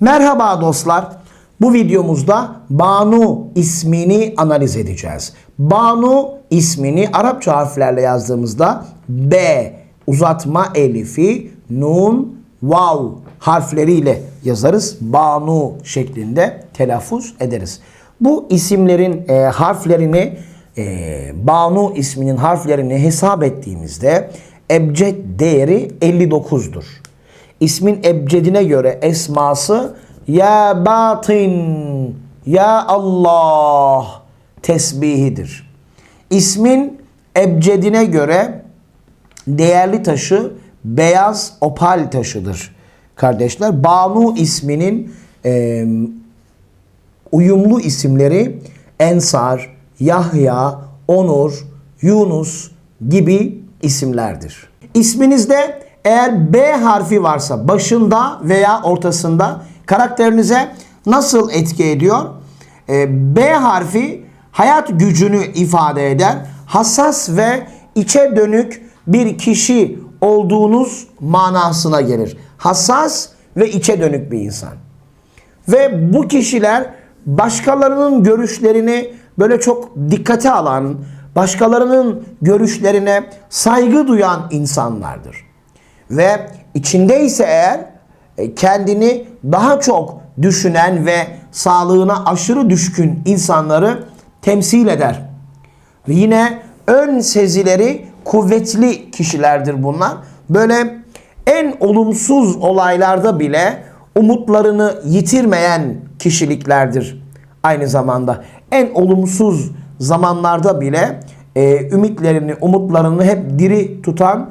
Merhaba dostlar. Bu videomuzda Banu ismini analiz edeceğiz. Banu ismini Arapça harflerle yazdığımızda B uzatma elifi, nun, vav harfleriyle yazarız. Banu şeklinde telaffuz ederiz. Bu isimlerin e, harflerini e, Banu isminin harflerini hesap ettiğimizde ebced değeri 59'dur. İsmin ebcedine göre esması ya batin, ya Allah tesbihidir. İsmin ebcedine göre değerli taşı beyaz opal taşıdır. Kardeşler Banu isminin e, uyumlu isimleri Ensar, Yahya, Onur, Yunus gibi isimlerdir. İsminizde eğer B harfi varsa başında veya ortasında karakterinize nasıl etki ediyor? Ee, B harfi hayat gücünü ifade eder. Hassas ve içe dönük bir kişi olduğunuz manasına gelir. Hassas ve içe dönük bir insan. Ve bu kişiler başkalarının görüşlerini böyle çok dikkate alan, başkalarının görüşlerine saygı duyan insanlardır. Ve içindeyse eğer e, kendini daha çok düşünen ve sağlığına aşırı düşkün insanları temsil eder. Ve yine ön sezileri kuvvetli kişilerdir bunlar. Böyle en olumsuz olaylarda bile umutlarını yitirmeyen kişiliklerdir. Aynı zamanda en olumsuz zamanlarda bile e, ümitlerini, umutlarını hep diri tutan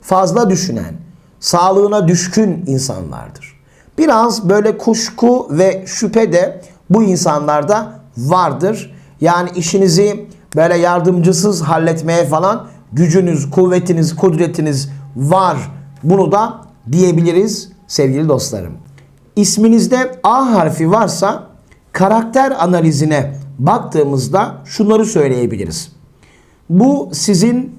fazla düşünen, sağlığına düşkün insanlardır. Biraz böyle kuşku ve şüphe de bu insanlarda vardır. Yani işinizi böyle yardımcısız halletmeye falan gücünüz, kuvvetiniz, kudretiniz var. Bunu da diyebiliriz sevgili dostlarım. İsminizde A harfi varsa karakter analizine baktığımızda şunları söyleyebiliriz. Bu sizin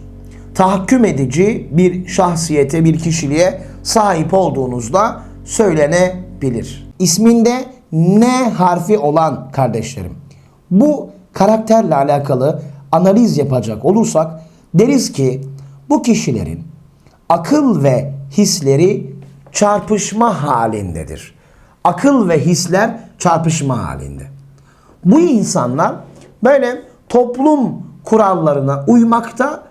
Tahakküm edici bir şahsiyete, bir kişiliğe sahip olduğunuzda söylenebilir. İsminde N harfi olan kardeşlerim. Bu karakterle alakalı analiz yapacak olursak deriz ki bu kişilerin akıl ve hisleri çarpışma halindedir. Akıl ve hisler çarpışma halinde. Bu insanlar böyle toplum kurallarına uymakta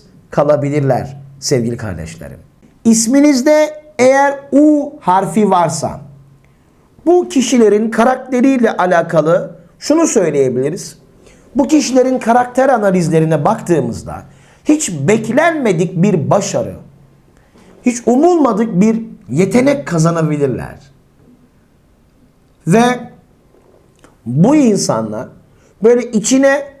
kalabilirler sevgili kardeşlerim. İsminizde eğer U harfi varsa bu kişilerin karakteriyle alakalı şunu söyleyebiliriz. Bu kişilerin karakter analizlerine baktığımızda hiç beklenmedik bir başarı, hiç umulmadık bir yetenek kazanabilirler. Ve bu insanlar böyle içine